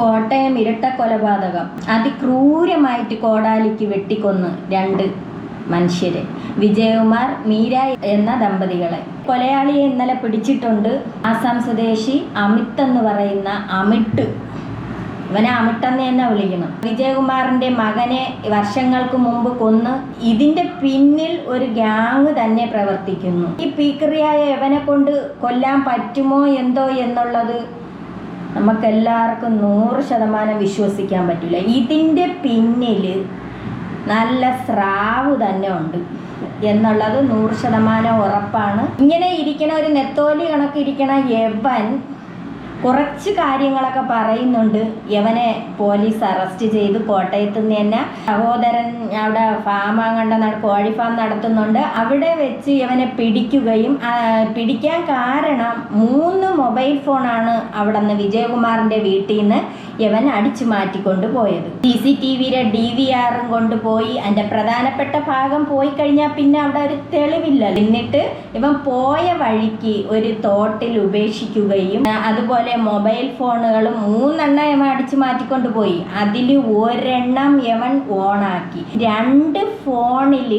കോട്ടയം ഇരട്ട കൊലപാതകം. അതിക്രൂരമായിട്ട് കോടാലിക്ക് വെട്ടിക്കൊന്ന് രണ്ട് മനുഷ്യരെ. വിജയകുമാർ മീര എന്ന ദമ്പതികളെ. കൊലയാളിയെ ഇന്നലെ പിടിച്ചിട്ടുണ്ട് ആസാം സ്വദേശി അമിത് എന്ന് പറയുന്ന അമിട്ട്. ഇവനെ അമിട്ടെന്ന് തന്നെ വിളിക്കണം. വിജയകുമാറിന്റെ മകനെ വർഷങ്ങൾക്ക് മുമ്പ് കൊന്ന് ഇതിന്റെ പിന്നിൽ ഒരു ഗ്യാങ് തന്നെ പ്രവർത്തിക്കുന്നു. ഈ പീക്കറിയായ ഇവനെ കൊണ്ട് കൊല്ലാൻ പറ്റുമോ എന്തോ എന്നുള്ളത് നമുക്കെല്ലാവർക്കും നൂറ് ശതമാനം വിശ്വസിക്കാൻ പറ്റില്ല ഇതിന്റെ പിന്നിൽ നല്ല സ്രാവ് തന്നെ ഉണ്ട് എന്നുള്ളത് നൂറ് ശതമാനം ഉറപ്പാണ്. ഇങ്ങനെ ഇരിക്കണ ഒരു നെത്തോലി കണക്കിരിക്കണ യവൻ കുറച്ച് കാര്യങ്ങളൊക്കെ പറയുന്നുണ്ട്. യവനെ പോലീസ് അറസ്റ്റ് ചെയ്ത് കോട്ടയത്ത് നിന്ന് തന്നെ സഹോദരൻ അവിടെ ഫാം കണ്ട കോഴി ഫാം നടത്തുന്നുണ്ട്. അവിടെ വെച്ച് യവനെ പിടിക്കുകയും പിടിക്കാൻ കാരണം മൂന്ന് മൊബൈൽ ഫോണാണ് അവിടെ നിന്ന് വിജയകുമാറിന്റെ വീട്ടിൽ നിന്ന് യവൻ അടിച്ചു മാറ്റിക്കൊണ്ടു പോയത് സി സി ടി വിയിലെ ഡി വി ആറും കൊണ്ടുപോയി. അതിന്റെ പ്രധാനപ്പെട്ട ഭാഗം പോയി കഴിഞ്ഞാൽ പിന്നെ അവിടെ ഒരു തെളിവില്ല. എന്നിട്ട് ഇവൻ പോയ വഴിക്ക് ഒരു തോട്ടിൽ ഉപേക്ഷിക്കുകയും അതുപോലെ മൊബൈൽ ഫോണുകൾ മൂന്നെണ്ണം യവൻ അടിച്ചു മാറ്റിക്കൊണ്ട് പോയി അതിൽ ഒരെണ്ണം യവൻ ഓണാക്കി. രണ്ട് ഫോണിൽ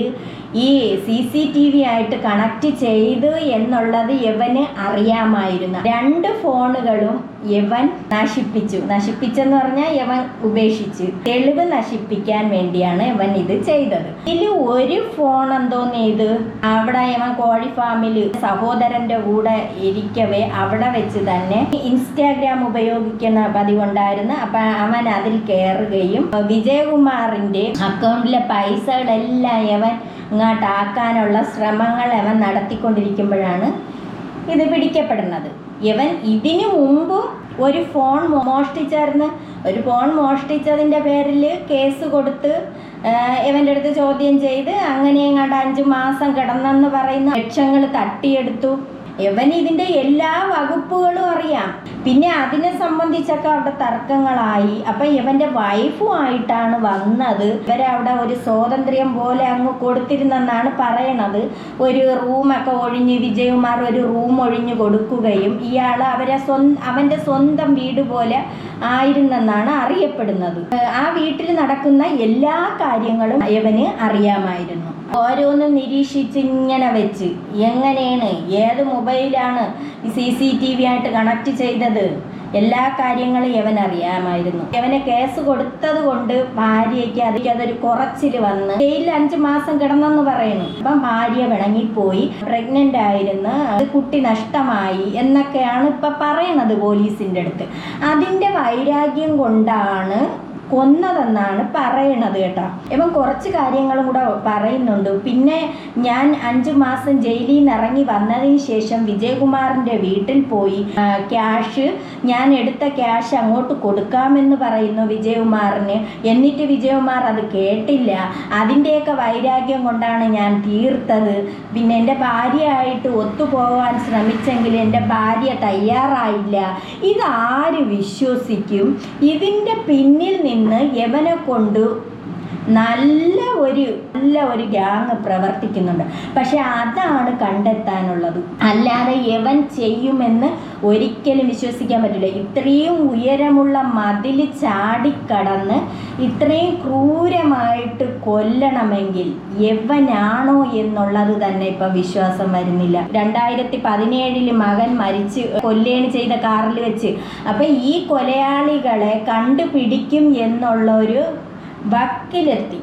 ഈ സി സി ടി വി ആയിട്ട് കണക്ട് ചെയ്ത് എന്നുള്ളത് യവന് അറിയാമായിരുന്നു. രണ്ട് ഫോണുകളും യവൻ നശിപ്പിച്ചു. നശിപ്പിച്ചെന്ന് പറഞ്ഞാൽ യവൻ ഉപേക്ഷിച്ചു. തെളിവ് നശിപ്പിക്കാൻ വേണ്ടിയാണ് യവൻ ഇത് ചെയ്തത്. ഇതിൽ ഒരു ഫോൺ എന്തോന്ന് ചെയ്ത് അവിടെ യവൻ കോഴി ഫാമിൽ സഹോദരന്റെ കൂടെ ഇരിക്കവേ അവിടെ വെച്ച് തന്നെ ഇൻസ്റ്റാഗ്രാം ഉപയോഗിക്കുന്ന പതിവുണ്ടായിരുന്നു. അപ്പൊ അവൻ അതിൽ കയറുകയും വിജയകുമാറിന്റെ അക്കൗണ്ടിലെ പൈസകളെല്ലാം യവൻ ഇങ്ങോട്ട് ആക്കാനുള്ള ശ്രമങ്ങൾ അവൻ നടത്തിക്കൊണ്ടിരിക്കുമ്പോഴാണ് ഇത് പിടിക്കപ്പെടുന്നത്. ഇവൻ ഇതിനു മുമ്പും ഒരു ഫോൺ മോഷ്ടിച്ചായിരുന്നു. ഒരു ഫോൺ മോഷ്ടിച്ചതിന്റെ പേരിൽ കേസ് കൊടുത്ത് ഇവന്റെ അടുത്ത് ചോദ്യം ചെയ്ത് അങ്ങനെ എങ്ങാണ്ട് അഞ്ച് മാസം കിടന്നെന്ന് പറയുന്ന ലക്ഷങ്ങൾ തട്ടിയെടുത്തു. ഇവൻ ഇതിന്റെ എല്ലാ വകുപ്പുകളും അറിയാം. പിന്നെ അതിനെ സംബന്ധിച്ചൊക്കെ അവിടെ തർക്കങ്ങളായി. അപ്പം ഇവന്റെ വൈഫുമായിട്ടാണ് വന്നത്. ഇവരെ ഇവരവിടെ ഒരു സ്വാതന്ത്ര്യം പോലെ അങ്ങ് കൊടുത്തിരുന്നെന്നാണ് പറയണത്. ഒരു റൂമൊക്കെ ഒഴിഞ്ഞ് വിജയകുമാർ ഒരു റൂം ഒഴിഞ്ഞു കൊടുക്കുകയും ഇയാൾ അവരെ അവന്റെ സ്വന്തം വീട് പോലെ ആയിരുന്നെന്നാണ് അറിയപ്പെടുന്നത്. ആ വീട്ടിൽ നടക്കുന്ന എല്ലാ കാര്യങ്ങളും ഇവന് അറിയാമായിരുന്നു. ഓരോന്നും നിരീക്ഷിച്ച് ഇങ്ങനെ വെച്ച്. എങ്ങനെയാണ്? ഏത് മൊബൈലാണ് സി സി ടി വി ആയിട്ട് കണക്ട് ചെയ്തത്. എല്ലാ കാര്യങ്ങളും യവൻ അറിയാമായിരുന്നു. യവനെ കേസ് കൊടുത്തത് കൊണ്ട് ഭാര്യയ്ക്ക് അത് അതൊരു കുറച്ചിൽ വന്ന് ജയിലിൽ അഞ്ചു മാസം കിടന്നെന്ന് പറയുന്നു. അപ്പം ഭാര്യ വിളങ്ങിപ്പോയി പ്രഗ്നന്റ് ആയിരുന്നു. കുട്ടി നഷ്ടമായി എന്നൊക്കെയാണ് ഇപ്പൊ പറയുന്നത് പോലീസിന്റെ അടുത്ത്. അതിന്റെ വൈരാഗ്യം കൊണ്ടാണ് കൊന്നതെന്നാണ് പറയണത് കേട്ടോ. ഇവൻ കുറച്ച് കാര്യങ്ങളും കൂടെ പറയുന്നുണ്ട്. പിന്നെ ഞാൻ അഞ്ചു മാസം ജയിലിൽ നിന്ന് ഇറങ്ങി വന്നതിന് ശേഷം വിജയകുമാറിന്റെ വീട്ടിൽ പോയി ക്യാഷ് ഞാൻ എടുത്ത ക്യാഷ് അങ്ങോട്ട് കൊടുക്കാമെന്ന് പറയുന്നു വിജയകുമാറിന്. എന്നിട്ട് വിജയകുമാർ അത് കേട്ടില്ല. അതിന്റെയൊക്കെ വൈരാഗ്യം കൊണ്ടാണ് ഞാൻ തീർത്തത്. പിന്നെ എന്റെ ഭാര്യയായിട്ട് ഒത്തുപോകാൻ ശ്രമിച്ചെങ്കിൽ എന്റെ ഭാര്യ തയ്യാറായില്ല. ഇതാര് വിശ്വസിക്കും? ഇതിന്റെ പിന്നിൽ നിന്ന് യവനെ കൊണ്ട് നല്ല ഒരു നല്ല ഒരു ഗ്യാങ് പ്രവർത്തിക്കുന്നുണ്ട്. പക്ഷെ അതാണ് കണ്ടെത്താനുള്ളത്. അല്ലാതെ യവൻ ചെയ്യുമെന്ന് ഒരിക്കലും വിശ്വസിക്കാൻ പറ്റില്ല. ഇത്രയും ഉയരമുള്ള മതിൽ ചാടിക്കടന്ന് ഇത്രയും ക്രൂരമായിട്ട് കൊല്ലണമെങ്കിൽ യവനാണോ എന്നുള്ളത് തന്നെ ഇപ്പൊ വിശ്വാസം വരുന്നില്ല. രണ്ടായിരത്തി പതിനേഴിൽ മകൻ മരിച്ച് കൊല്ലേണ് ചെയ്ത കാറിൽ വെച്ച്. അപ്പൊ ഈ കൊലയാളികളെ കണ്ടുപിടിക്കും എന്നുള്ള ഒരു വക്കിലെത്തി.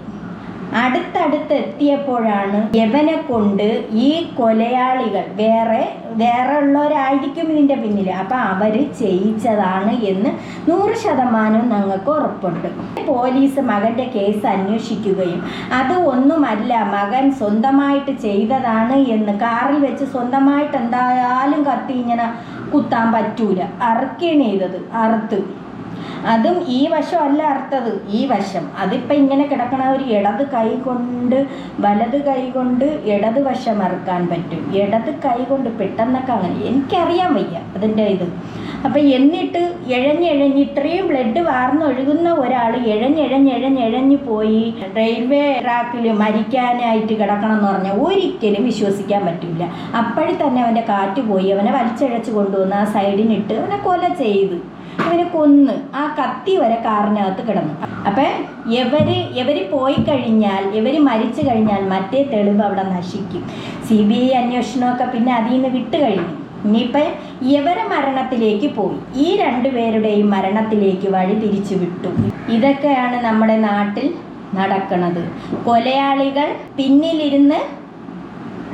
അടുത്തടുത്ത് എത്തിയപ്പോഴാണ് യവനെ കൊണ്ട് ഈ കൊലയാളികൾ വേറെ വേറെ ഉള്ളവരായിരിക്കും ഇതിന്റെ പിന്നിൽ അപ്പം അവർ ചെയ്യിച്ചതാണ് എന്ന് നൂറ് ശതമാനം ഞങ്ങൾക്ക് ഉറപ്പുണ്ട്. പോലീസ് മകന്റെ കേസ് അന്വേഷിക്കുകയും അത് ഒന്നുമല്ല മകൻ സ്വന്തമായിട്ട് ചെയ്തതാണ് എന്ന് കാറിൽ വെച്ച് സ്വന്തമായിട്ട് എന്തായാലും കത്തി ഇങ്ങനെ കുത്താൻ പറ്റൂല. അറുക്കുകയാണ് ചെയ്തത് അറുത്ത്. അതും ഈ വശം അല്ല അർത്ഥത്. ഈ വശം. അതിപ്പോൾ ഇങ്ങനെ കിടക്കണ ഒരു ഇടത് കൈ കൊണ്ട് വലത് കൈ കൊണ്ട് ഇടത് വശം അറുക്കാൻ പറ്റും. ഇടത് കൈ കൊണ്ട് പെട്ടെന്നൊക്കെ അങ്ങനെ. എനിക്കറിയാൻ വയ്യ അതിന്റെ ഇത്. അപ്പം എന്നിട്ട് എഴഞ്ഞെഴഞ്ഞ് ഇത്രയും ബ്ലഡ് വാർന്നൊഴുകുന്ന ഒരാൾ എഴഞ്ഞെഴഞ്ഞെഴഞ്ഞെഴഞ്ഞ് പോയി റെയിൽവേ ട്രാക്കിൽ മരിക്കാനായിട്ട് കിടക്കണം എന്ന് പറഞ്ഞാൽ ഒരിക്കലും വിശ്വസിക്കാൻ പറ്റില്ല അപ്പോഴും തന്നെ അവന്റെ കാറ്റ് പോയി. അവനെ വലിച്ചഴച്ച് കൊണ്ടുവന്ന് ആ സൈഡിനിട്ട് അവനെ കൊല ചെയ്ത്. ഇവനെ കൊന്ന് ആ കത്തി വരെ കാറിനകത്ത് കിടന്നു. അപ്പം എവര് എവര് പോയി കഴിഞ്ഞാൽ എവര് മരിച്ചു കഴിഞ്ഞാൽ മറ്റേ തെളിവ് അവിടെ നശിക്കും. സി ബി ഐ അന്വേഷണമൊക്കെ പിന്നെ അതിൽ നിന്ന് വിട്ട് കഴിഞ്ഞു. ഇനിയിപ്പം ഇവരെ മരണത്തിലേക്ക് പോയി. ഈ രണ്ടുപേരുടെയും മരണത്തിലേക്ക് വഴി തിരിച്ചു വിട്ടു. ഇതൊക്കെയാണ് നമ്മുടെ നാട്ടിൽ നടക്കുന്നത് കൊലയാളികൾ പിന്നിലിരുന്ന്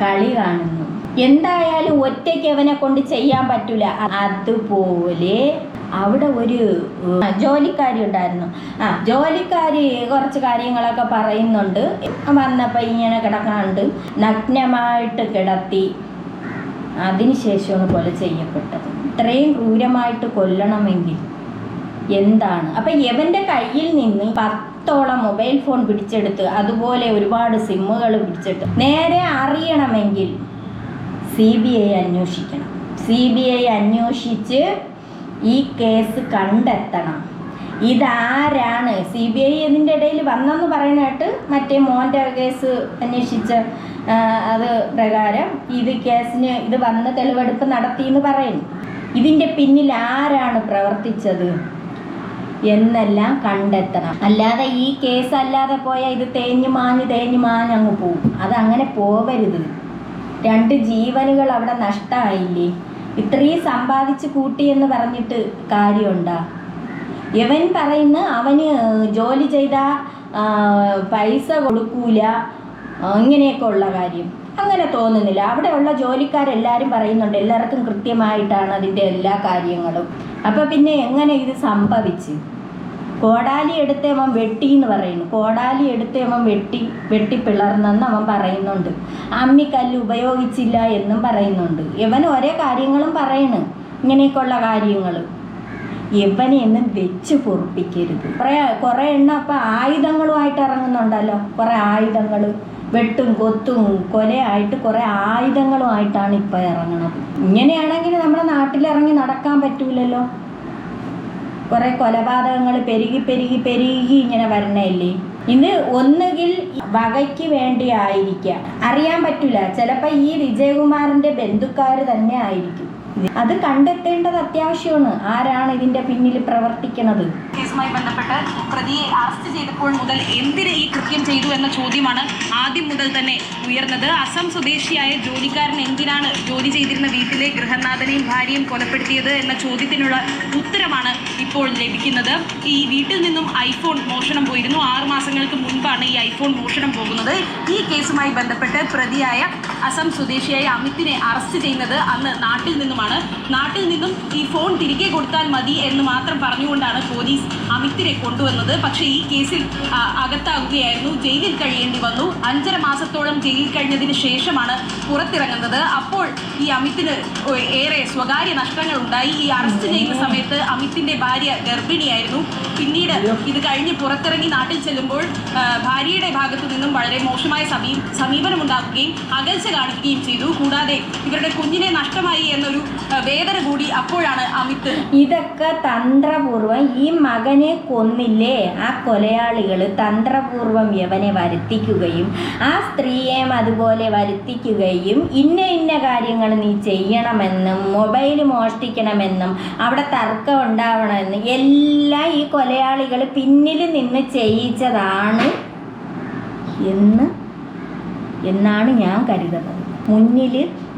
കളി കാണുന്നു. എന്തായാലും ഒറ്റയ്ക്ക് അവനെ കൊണ്ട് ചെയ്യാൻ പറ്റൂല. അതുപോലെ അവിടെ ഒരു ജോലിക്കാരി ഉണ്ടായിരുന്നു ആ ജോലിക്കാരി കുറച്ച് കാര്യങ്ങളൊക്കെ പറയുന്നുണ്ട്. വന്നപ്പോൾ ഇങ്ങനെ കിടക്കാണ്ട് നഗ്നമായിട്ട് കിടത്തി അതിനുശേഷമാണ് കൊല ചെയ്യപ്പെട്ടത്. ഇത്രയും ക്രൂരമായിട്ട് കൊല്ലണമെങ്കിൽ എന്താണ്? അപ്പം യവന്റെ കയ്യിൽ നിന്ന് പത്തോളം മൊബൈൽ ഫോൺ പിടിച്ചെടുത്ത് അതുപോലെ ഒരുപാട് സിമ്മുകൾ പിടിച്ചെടുത്ത് നേരെ അറിയണമെങ്കിൽ സി ബി ഐ അന്വേഷിക്കണം. സി ബി ഐ അന്വേഷിച്ച് ഈ കേസ് കണ്ടെത്തണം. ഇതാരാണ്? സി ബി ഐ ഇതിന്റെ ഇടയിൽ വന്നെന്ന് പറയുന്നതായിട്ട് മറ്റേ മോന്റെ കേസ് അന്വേഷിച്ച അത് പ്രകാരം ഇത് കേസിന് ഇത് വന്ന് തെളിവെടുപ്പ് നടത്തി എന്ന് പറയുന്നു. ഇതിന്റെ പിന്നിൽ ആരാണ് പ്രവർത്തിച്ചത്? എന്നെല്ലാം കണ്ടെത്തണം. അല്ലാതെ ഈ കേസ് അല്ലാതെ പോയാൽ ഇത് തേഞ്ഞു മാഞ്ഞ് തേഞ്ഞു മാഞ്ഞ് അങ്ങ് പോകും അങ്ങനെ പോവരുത്. രണ്ട് ജീവനുകൾ അവിടെ നഷ്ടമായില്ലേ ഇത്രയും സമ്പാദിച്ച് കൂട്ടി എന്ന് പറഞ്ഞിട്ട് കാര്യമുണ്ടാ? ഇവൻ പറയുന്ന അവന് ജോലി ചെയ്ത പൈസ കൊടുക്കൂല. ഇങ്ങനെയൊക്കെ ഉള്ള കാര്യം. അങ്ങനെ തോന്നുന്നില്ല. അവിടെയുള്ള ജോലിക്കാരെല്ലാവരും പറയുന്നുണ്ട് എല്ലാവർക്കും കൃത്യമായിട്ടാണ് അതിന്റെ എല്ലാ കാര്യങ്ങളും. അപ്പോൾ പിന്നെ എങ്ങനെ ഇത് സംഭവിച്ച്? കോടാലി എടുത്ത് അവൻ വെട്ടി എന്ന് പറയുന്നു. കോടാലി എടുത്ത് അവൻ വെട്ടി വെട്ടി പിളർന്നെന്ന് അവൻ പറയുന്നുണ്ട്. അമ്മിക്കല്ല് ഉപയോഗിച്ചില്ല എന്നും പറയുന്നുണ്ട്. ഇവൻ ഓരോ കാര്യങ്ങളും പറയണ്. ഇങ്ങനെയൊക്കെയുള്ള കാര്യങ്ങൾ ഇവനെ ഒന്നും വെച്ച് പൊറുപ്പിക്കരുത്. കുറേ കുറേ എണ്ണം അപ്പം ആയുധങ്ങളുമായിട്ട് ഇറങ്ങുന്നുണ്ടല്ലോ. കുറേ ആയുധങ്ങൾ വെട്ടും കൊത്തും കൊലയായിട്ട് കുറേ ആയുധങ്ങളുമായിട്ടാണ് ഇപ്പോൾ ഇറങ്ങുന്നത് ഇങ്ങനെയാണെങ്കിൽ നമ്മുടെ നാട്ടിലിറങ്ങി നടക്കാൻ പറ്റൂലല്ലോ. കുറെ കൊലപാതകങ്ങൾ പെരുകി പെരുകി പെരുകി ഇങ്ങനെ വരണല്ലേ ഇത് ഒന്നുകിൽ വകയ്ക്ക് വേണ്ടി ആയിരിക്കാം അറിയാൻ പറ്റില്ല ചിലപ്പോൾ ഈ വിജയകുമാറിന്റെ ബന്ധുക്കാർ തന്നെ ആയിരിക്കും. അത് കണ്ടെത്തേണ്ടത് അത്യാവശ്യമാണ്. ആരാണ് ഇതിന്റെ പിന്നിൽ പ്രവർത്തിക്കുന്നത് കേസുമായി ബന്ധപ്പെട്ട് പ്രതിയെ അറസ്റ്റ് ചെയ്തപ്പോൾ മുതൽ എന്തിന് ഈ കൃത്യം ചെയ്തു എന്ന ചോദ്യമാണ് ആദ്യം മുതൽ തന്നെ ഉയർന്നത്. അസം സ്വദേശിയായ ജോലിക്കാരൻ എന്തിനാണ് ജോലി ചെയ്തിരുന്ന വീട്ടിലെ ഗൃഹനാഥനെയും ഭാര്യയും കൊലപ്പെടുത്തിയത് എന്ന ചോദ്യത്തിനുള്ള ഉത്തരമാണ് ഇപ്പോൾ ലഭിക്കുന്നത്. ഈ വീട്ടിൽ നിന്നും ഐഫോൺ മോഷണം പോയിരുന്നു. ആറു മാസങ്ങൾക്ക് മുൻപാണ് ഈ ഐഫോൺ മോഷണം പോകുന്നത്. ഈ കേസുമായി ബന്ധപ്പെട്ട് പ്രതിയായ അസം സ്വദേശിയായ അമിത്തിനെ അറസ്റ്റ് ചെയ്യുന്നത് അന്ന് നാട്ടിൽ നിന്നുമാണ്. നാട്ടിൽ നിന്നും ഈ ഫോൺ തിരികെ കൊടുത്താൽ മതി എന്ന് മാത്രം പറഞ്ഞുകൊണ്ടാണ് പോലീസ് അമിത്തിനെ കൊണ്ടുവന്നത്. പക്ഷേ ഈ കേസിൽ അകത്താകുകയായിരുന്നു. ജയിലിൽ കഴിയേണ്ടി വന്നു. അഞ്ചര മാസത്തോളം ജയിലിൽ കഴിഞ്ഞതിന് ശേഷമാണ് പുറത്തിറങ്ങുന്നത്. അപ്പോൾ ഈ അമിത്തിന് ഏറെ സ്വകാര്യ നഷ്ടങ്ങൾ ഉണ്ടായി. ഈ അറസ്റ്റ് ചെയ്യുന്ന സമയത്ത് അമിത്തിന്റെ ഭാര്യ ഗർഭിണിയായിരുന്നു. പിന്നീട് ഇത് കഴിഞ്ഞ് പുറത്തിറങ്ങി നാട്ടിൽ ചെല്ലുമ്പോൾ ഭാര്യയുടെ ഭാഗത്തു നിന്നും വളരെ മോശമായ സമീ സമീപനം ഉണ്ടാക്കുകയും അകൽച്ച കാണിക്കുകയും ചെയ്തു. കൂടാതെ ഇവരുടെ കുഞ്ഞിനെ നഷ്ടമായി എന്നൊരു വേദന കൂടി അപ്പോഴാണ് അമിത്. ഇതൊക്കെ തന്ത്രപൂർവം ഈ മകനെ കൊന്നില്ലേ? ആ കൊലയാളികൾ തന്ത്രപൂർവം യവനെ വരുത്തിക്കുകയും ആ സ്ത്രീയെയും അതുപോലെ വരുത്തിക്കുകയും ഇന്ന ഇന്ന കാര്യങ്ങൾ നീ ചെയ്യണമെന്നും മൊബൈൽ മോഷ്ടിക്കണമെന്നും അവിടെ തർക്കം ഉണ്ടാവണമെന്നും എല്ലാം ഈ കൊലയാളികൾ പിന്നിൽ നിന്ന് ചെയ്യിച്ചതാണ് എന്ന് എന്നാണ് ഞാൻ കരുതുന്നത്. മുന്നിൽ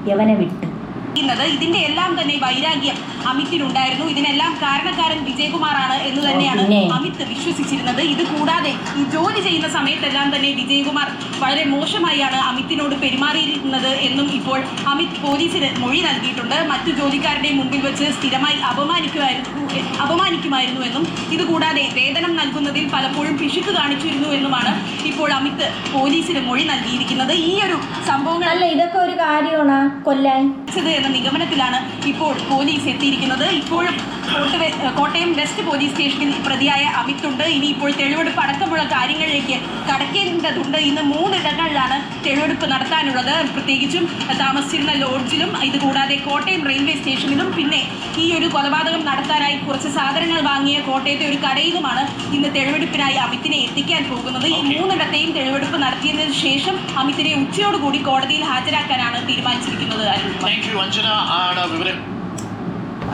യവനെ വിട്ടു. ചെയ്യുന്നത് ഇതിന്റെ എല്ലാം തന്നെ വൈരാഗ്യം അമിത്തിനുണ്ടായിരുന്നു. ഇതിനെല്ലാം കാരണക്കാരൻ വിജയകുമാറാണ് എന്ന് തന്നെയാണ് അമിത് വിശ്വസിച്ചിരുന്നത്. ഇത് കൂടാതെ ഈ ജോലി ചെയ്യുന്ന സമയത്തെല്ലാം തന്നെ വിജയകുമാർ വളരെ മോശമായാണ് അമിത്തിനോട് പെരുമാറിയിരുന്നത് എന്നും ഇപ്പോൾ അമിത് പോലീസിന് മൊഴി നൽകിയിട്ടുണ്ട്. മറ്റു ജോലിക്കാരുടെ മുമ്പിൽ വെച്ച് സ്ഥിരമായി അപമാനിക്കുമായിരുന്നു അപമാനിക്കുമായിരുന്നു എന്നും ഇതുകൂടാതെ വേതനം നൽകുന്നതിൽ പലപ്പോഴും പിശുക്ക് കാണിച്ചിരുന്നു എന്നുമാണ് ഇപ്പോൾ അമിത് പോലീസിന് മൊഴി നൽകിയിരിക്കുന്നത്. ഈ ഒരു സംഭവങ്ങൾ അല്ല ഇതൊക്കെ ഒരു കാര്യമാണ്? കൊല്ലാൻ? ത് എന്ന നിഗമനത്തിലാണ് ഇപ്പോൾ പോലീസ് എത്തിയിരിക്കുന്നത്. ഇപ്പോഴും കോട്ടയം വെസ്റ്റ് പോലീസ് സ്റ്റേഷനിൽ പ്രതിയായ അമിത്തുണ്ട് ഇനി ഇപ്പോൾ തെളിവെടുപ്പ് അടക്കമുള്ള കാര്യങ്ങളിലേക്ക് കടക്കേണ്ടതുണ്ട്. ഇന്ന് മൂന്നിടങ്ങളിലാണ് തെളിവെടുപ്പ് നടത്താനുള്ളത്. പ്രത്യേകിച്ചും താമസിച്ചിരുന്ന ലോഡ്ജിലും ഇതുകൂടാതെ കോട്ടയം റെയിൽവേ സ്റ്റേഷനിലും. പിന്നെ ഈ ഒരു കൊലപാതകം നടത്താനായി കുറച്ച് സാധനങ്ങൾ വാങ്ങിയ കോട്ടയത്തെ ഒരു കടയിലുമാണ് ഇന്ന് തെളിവെടുപ്പിനായി അമിത്തിനെ എത്തിക്കാൻ പോകുന്നത്. ഈ മൂന്നിടത്തെയും തെളിവെടുപ്പ് നടത്തിയതിനു ശേഷം അമിത്തിനെ ഉച്ചയോടുകൂടി കോടതിയിൽ ഹാജരാക്കാനാണ് തീരുമാനിച്ചിരിക്കുന്നത് യു വിവരം.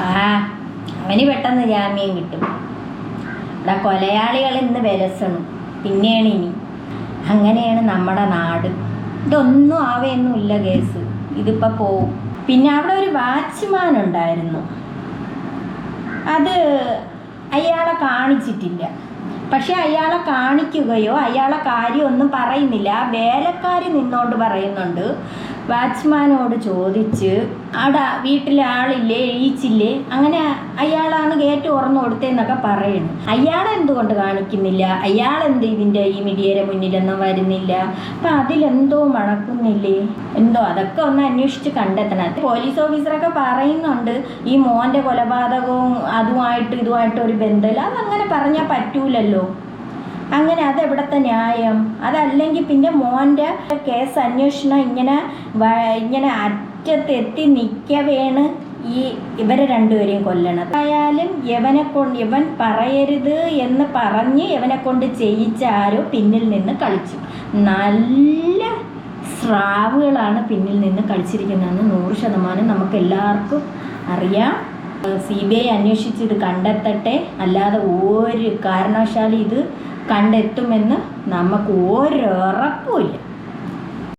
ആ അവന് പെട്ടെന്ന് ജാമ്യം കിട്ടും. ഇവിടെ കൊലയാളികൾ ഇന്ന് വിലസണം. പിന്നെയാണ് ഇനി. അങ്ങനെയാണ് നമ്മുടെ നാട്. ഇതൊന്നും ആവേയൊന്നുമില്ല കേസ്. ഇതിപ്പോൾ പോവും. പിന്നെ അവിടെ ഒരു വാച്ച്മാൻ ഉണ്ടായിരുന്നു. അത് അയാളെ കാണിച്ചിട്ടില്ല. പക്ഷെ അയാളെ കാണിക്കുകയോ അയാളെ കാര്യമൊന്നും പറയുന്നില്ല. വേലക്കാർ നിന്നോണ്ട് പറയുന്നുണ്ട്. വാച്ച്മാനോട് ചോദിച്ച് അവിടെ വീട്ടിലെ ആളില്ലേ എഴുതിച്ചില്ലേ അങ്ങനെ അയാളാണ് ഗേറ്റ് തുറന്നു കൊടുത്തതെന്നൊക്കെ പറയുന്നു. അയാൾ എന്തുകൊണ്ട് കാണിക്കുന്നില്ല? അയാളെന്ത് ഇതിന്റെ ഈ മീഡിയയുടെ മുന്നിലൊന്നും വരുന്നില്ല? അപ്പം അതിലെന്തോ മണക്കുന്നില്ലേ? എന്തോ അതൊക്കെ ഒന്ന് അന്വേഷിച്ച് കണ്ടെത്തണം. പോലീസ് ഓഫീസറൊക്കെ പറയുന്നുണ്ട് ഈ മോന്റെ കൊലപാതകവും അതുമായിട്ട് ഇതുമായിട്ട് ഒരു ബന്ധമില്ല. അതങ്ങനെ പറഞ്ഞാൽ പറ്റൂലല്ലോ. അങ്ങനെ അതെവിടത്തെ ന്യായം? അതല്ലെങ്കിൽ പിന്നെ മോന്റെ കേസ് അന്വേഷണം ഇങ്ങനെ ഇങ്ങനെ അറ്റത്തെത്തി നിൽക്കവേണ് ഈ ഇവരെ രണ്ടുപേരെയും കൊല്ലണത്? ആയാലും യവനെ കൊണ്ട് ഇവൻ പറയരുത് എന്ന് പറഞ്ഞ് യവനെ കൊണ്ട് ചെയ്യിച്ച ആരോ പിന്നിൽ നിന്ന് കളിച്ചു. നല്ല സ്രാവുകളാണ് പിന്നിൽ നിന്ന് കളിച്ചിരിക്കുന്നതെന്ന് നൂറ് ശതമാനം നമുക്ക് എല്ലാവർക്കും അറിയാം സി ബി ഐ അന്വേഷിച്ച് ഇത് കണ്ടെത്തട്ടെ. അല്ലാതെ ഒരു കാരണവശാലും ഇത് കണ്ടെത്തുമെന്ന് നമുക്ക് ഒരു ഉറപ്പുമില്ല